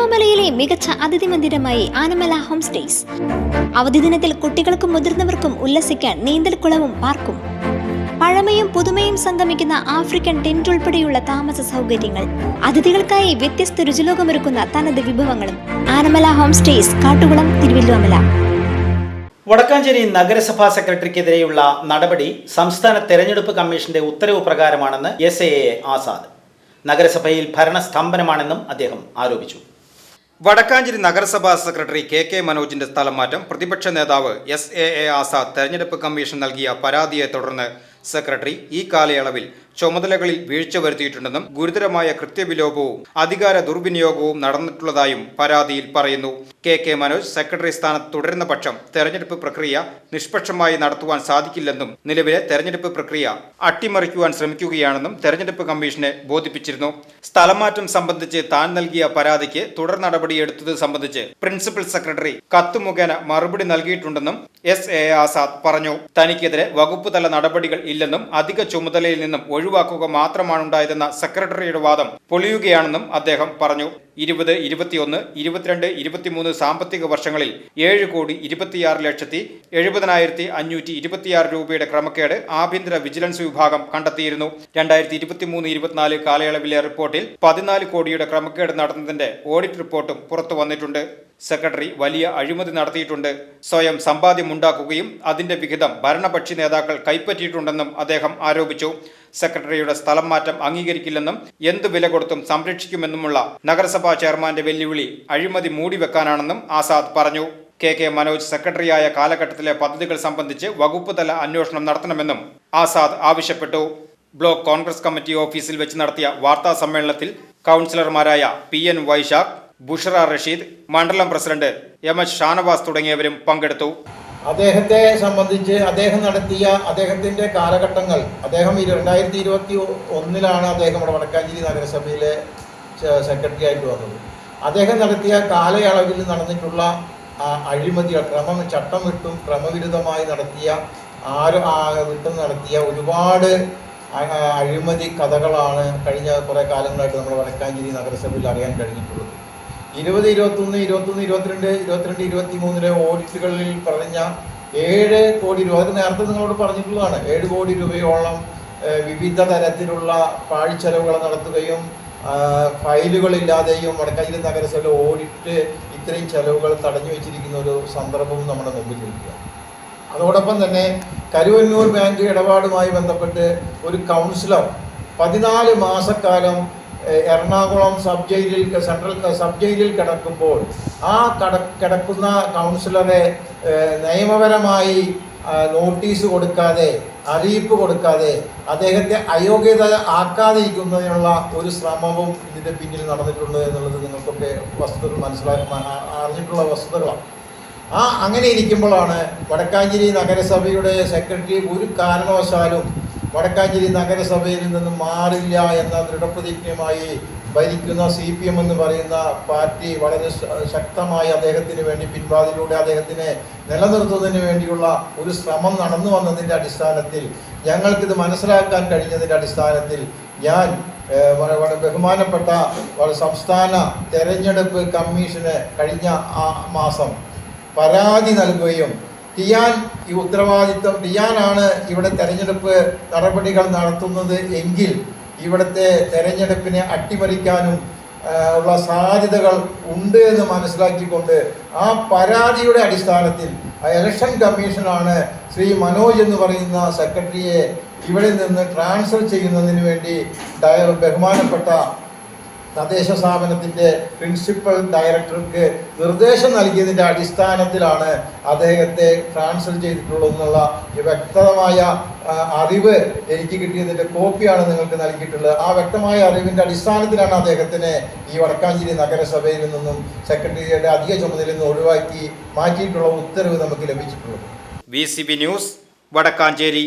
തിരുവല്ലോമലയിലെ മികച്ച അതിഥി മന്ദിരമായി Anamala home stays. അവധി ദിനത്തിൽ കുട്ടികൾക്കും മുതിർന്നവർക്കും ഉല്ലസിക്കാൻ നീന്തൽക്കുളവും പാർക്കും. പഴമയും പുതുമയും സംഗമിക്കുന്ന ആഫ്രിക്കൻ ടെന്റ് ഉൾപ്പെടെയുള്ള താമസ സൗകര്യങ്ങൾ. അതിഥികൾക്കായി വ്യത്യസ്ത രുചിലോകമൊരുക്കുന്ന തനത് വിഭവങ്ങളും. ആനമല ഹോം സ്റ്റേസ് കാട്ടുകുളം തിരുവല്ലോമല വടക്കാഞ്ചേരി നഗരസഭാ സെക്രട്ടറിക്കെതിരെയുള്ള നടപടി സംസ്ഥാന തെരഞ്ഞെടുപ്പ് കമ്മീഷന്റെ ഉത്തരവ് പ്രകാരമാണെന്ന് എസ് എ ആസാദ്. നഗരസഭയിൽ ഭരണസ്തംഭനമാണെന്നും അദ്ദേഹം ആരോപിച്ചു. വടക്കാഞ്ചേരി നഗരസഭാ സെക്രട്ടറി കെ കെ മനോജിന്റെ സ്ഥലം മാറ്റം പ്രതിപക്ഷ നേതാവ് എസ് എ എ ആസാദ് തെരഞ്ഞെടുപ്പ് കമ്മീഷൻ നൽകിയ പരാതിയെ തുടർന്ന് സെക്രട്ടറി ഈ കാലയളവിൽ ചുമതലകളിൽ വീഴ്ച വരുത്തിയിട്ടുണ്ടെന്നും ഗുരുതരമായ കൃത്യവിലോപവും അധികാര ദുർവിനിയോഗവും നടന്നിട്ടുള്ളതായും പരാതിയിൽ പറയുന്നു. കെ കെ മനോജ് സെക്രട്ടറി സ്ഥാനത്ത് തുടരുന്ന പക്ഷം തെരഞ്ഞെടുപ്പ് പ്രക്രിയ നിഷ്പക്ഷമായി നടത്തുവാൻ സാധിക്കില്ലെന്നും നിലവിലെ തെരഞ്ഞെടുപ്പ് പ്രക്രിയ അട്ടിമറിക്കുവാൻ ശ്രമിക്കുകയാണെന്നും തെരഞ്ഞെടുപ്പ് കമ്മീഷനെ ബോധിപ്പിച്ചിരുന്നു. സ്ഥലമാറ്റം സംബന്ധിച്ച് താൻ നൽകിയ പരാതിക്ക് തുടർ നടപടിയെടുത്തത് സംബന്ധിച്ച് പ്രിൻസിപ്പൽ സെക്രട്ടറി കത്ത് മുഖേന മറുപടി നൽകിയിട്ടുണ്ടെന്നും എസ് എ ആസാദ് പറഞ്ഞു. തനിക്കെതിരെ വകുപ്പ് തല നടപടികൾ ഇല്ലെന്നും അധിക ചുമതലയിൽ നിന്നും ഒഴിവാക്കുക മാത്രമാണ് ഉണ്ടായതെന്ന സെക്രട്ടറിയുടെ വാദം പൊളിയുകയാണെന്നും അദ്ദേഹം പറഞ്ഞു. ഇരുപത് ഇരുപത്തിയൊന്ന് ഇരുപത്തിരണ്ട് ഇരുപത്തിമൂന്ന് സാമ്പത്തിക വർഷങ്ങളിൽ ഏഴ് കോടി ഇരുപത്തിയാറ് ലക്ഷത്തി എഴുപതിനായിരത്തി അഞ്ഞൂറ്റി ഇരുപത്തിയാറ് രൂപയുടെ ക്രമക്കേട് ആഭ്യന്തര വിജിലൻസ് വിഭാഗം കണ്ടെത്തിയിരുന്നു. രണ്ടായിരത്തി ഇരുപത്തിമൂന്ന് ഇരുപത്തിനാല് കാലയളവിലെ റിപ്പോർട്ടിൽ പതിനാല് കോടിയുടെ ക്രമക്കേട് നടന്നതിന്റെ ഓഡിറ്റ് റിപ്പോർട്ടും പുറത്തു വന്നിട്ടുണ്ട്. സെക്രട്ടറി വലിയ അഴിമതി നടത്തിയിട്ടുണ്ട്. സ്വയം സമ്പാദ്യമുണ്ടാക്കുകയും അതിന്റെ വിഹിതം ഭരണപക്ഷി നേതാക്കൾ കൈപ്പറ്റിയിട്ടുണ്ടെന്നും അദ്ദേഹം ആരോപിച്ചു. സെക്രട്ടറിയുടെ സ്ഥലം മാറ്റം അംഗീകരിക്കില്ലെന്നും എന്ത് വില കൊടുത്തും സംരക്ഷിക്കുമെന്നുമുള്ള നഗരസഭാ ചെയർമാന്റെ വെല്ലുവിളി അഴിമതി മൂടിവെക്കാനാണെന്നും ആസാദ് പറഞ്ഞു. കെ കെ മനോജ് സെക്രട്ടറിയായ കാലഘട്ടത്തിലെ പദ്ധതികൾ സംബന്ധിച്ച് വകുപ്പ് തല അന്വേഷണം നടത്തണമെന്നും ആസാദ് ആവശ്യപ്പെട്ടു. ബ്ലോക്ക് കോൺഗ്രസ് കമ്മിറ്റി ഓഫീസിൽ വെച്ച് നടത്തിയ വാർത്താ സമ്മേളനത്തിൽ കൗൺസിലർമാരായ പി എൻ വൈശാഖ് ബുഷറ റഷീദ് മണ്ഡലം പ്രസിഡന്റ് എം എച്ച് ഷാനവാസ് തുടങ്ങിയവരും പങ്കെടുത്തു. അദ്ദേഹത്തെ സംബന്ധിച്ച് അദ്ദേഹം നടത്തിയ അദ്ദേഹത്തിന്റെ കാലഘട്ടങ്ങൾ അദ്ദേഹം രണ്ടായിരത്തി ഇരുപത്തി ഒന്നിലാണ് അദ്ദേഹം നമ്മുടെ വടക്കാഞ്ചേരി നഗരസഭയിലെ സെക്രട്ടറി ആയിട്ട് വന്നത്. അദ്ദേഹം നടത്തിയ കാലയളവിൽ നടന്നിട്ടുള്ള അഴിമതികൾ ക്രമം ചട്ടം വിട്ടും ക്രമവിരുദ്ധമായി നടത്തിയ ആര് വിട്ടും നടത്തിയ ഒരുപാട് അഴിമതി കഥകളാണ് കഴിഞ്ഞ കുറേ കാലങ്ങളായിട്ട് നമ്മുടെ വടക്കാഞ്ചേരി നഗരസഭയിൽ അറിയാൻ കഴിഞ്ഞിട്ടുള്ളത്. ഇരുപത് ഇരുപത്തൊന്ന് ഇരുപത്തൊന്ന് ഇരുപത്തിരണ്ട് ഇരുപത്തിരണ്ട് ഇരുപത്തി മൂന്നിലെ ഓഡിറ്റുകളിൽ പറഞ്ഞ ഏഴ് കോടി രൂപ അത് നേരത്തെ നിങ്ങളോട് പറഞ്ഞിട്ടുള്ളതാണ്. ഏഴ് കോടി രൂപയോളം വിവിധ തരത്തിലുള്ള പാഴ്ചെലവുകൾ നടത്തുകയും ഫയലുകളില്ലാതെയും വടക്കാഞ്ചേരി നഗരസഭയിലെ ഓഡിറ്റ് ഇത്രയും ചെലവുകൾ തടഞ്ഞു വെച്ചിരിക്കുന്ന ഒരു സന്ദർഭവും നമ്മുടെ മുമ്പിൽ ഇരിക്കുക. അതോടൊപ്പം തന്നെ കരുവന്നൂർ ബാങ്ക് ഇടപാടുമായി ബന്ധപ്പെട്ട് ഒരു കൗൺസിലർ പതിനാല് മാസക്കാലം എറണാകുളം സബ് ജയിലിൽ സെൻട്രൽ സബ് ജയിലിൽ കിടക്കുമ്പോൾ ആ കട കിടക്കുന്ന കൗൺസിലറെ നിയമപരമായി നോട്ടീസ് കൊടുക്കാതെ അറിയിപ്പ് കൊടുക്കാതെ അദ്ദേഹത്തെ അയോഗ്യത ആക്കാതിരിക്കുന്നതിനുള്ള ഒരു ശ്രമവും ഇതിന്റെ പിന്നിൽ നടന്നിട്ടുണ്ട് എന്നുള്ളത് നിങ്ങൾക്കൊക്കെ വസ്തുതകൾ മനസ്സിലാക്കി അറിഞ്ഞിട്ടുള്ള വസ്തുതകളാണ്. ആ അങ്ങനെ ഇരിക്കുമ്പോഴാണ് വടക്കാഞ്ചേരി നഗരസഭയുടെ സെക്രട്ടറി ഒരു കാരണവശാലും വടക്കാഞ്ചേരി നഗരസഭയിൽ നിന്നും മാറില്ല എന്ന ദൃഢപ്രതിജ്ഞയുമായി ഭരിക്കുന്ന സി പി എം എന്ന് പറയുന്ന പാർട്ടി വളരെ ശക്തമായി അദ്ദേഹത്തിന് വേണ്ടി പിൻവാതിലൂടെ അദ്ദേഹത്തിനെ നിലനിർത്തുന്നതിന് വേണ്ടിയുള്ള ഒരു ശ്രമം നടന്നു വന്നതിന്റെ അടിസ്ഥാനത്തിൽ ഞങ്ങൾക്കിത് മനസ്സിലാക്കാൻ കഴിഞ്ഞതിന്റെ അടിസ്ഥാനത്തിൽ ഞാൻ വളരെ ബഹുമാനപ്പെട്ട സംസ്ഥാന തെരഞ്ഞെടുപ്പ് കമ്മീഷന് കഴിഞ്ഞ ആ മാസം പരാതി നൽകുകയും ടിയാൻ ഈ ഉത്തരവാദിത്വം ടിയാനാണ് ഇവിടെ തെരഞ്ഞെടുപ്പ് നടപടികൾ നടത്തുന്നത് എങ്കിൽ ഇവിടുത്തെ തെരഞ്ഞെടുപ്പിനെ അട്ടിമറിക്കാനും ഉള്ള സാധ്യതകൾ ഉണ്ട് എന്ന് മനസ്സിലാക്കിക്കൊണ്ട് ആ പരാതിയുടെ അടിസ്ഥാനത്തിൽ ഇലക്ഷൻ കമ്മീഷനാണ് ശ്രീ മനോജ് എന്ന് പറയുന്ന സെക്രട്ടറിയെ ഇവിടെ നിന്ന് ട്രാൻസ്ഫർ ചെയ്യുന്നതിന് വേണ്ടി ബഹുമാനപ്പെട്ട തദ്ദേശ സ്ഥാപനത്തിന്റെ പ്രിൻസിപ്പൽ ഡയറക്ടർക്ക് നിർദ്ദേശം നൽകിയതിന്റെ അടിസ്ഥാനത്തിലാണ് അദ്ദേഹത്തെ ട്രാൻസ്ഫർ ചെയ്തിട്ടുള്ളതെന്നുള്ള വ്യക്തമായ അറിവ് എനിക്ക് കിട്ടിയതിന്റെ കോപ്പിയാണ് നിങ്ങൾക്ക് നൽകിയിട്ടുള്ളത്. ആ വ്യക്തമായ അറിവിന്റെ അടിസ്ഥാനത്തിലാണ് അദ്ദേഹത്തിനെ ഈ വടക്കാഞ്ചേരി നഗരസഭയിൽ നിന്നും സെക്രട്ടറിയുടെ അധിക ചുമതലയിൽ നിന്ന് ഒഴിവാക്കി മാറ്റിയിട്ടുള്ള ഉത്തരവ് നമുക്ക് ലഭിച്ചിട്ടുള്ളത്. V news Vadakkancheri.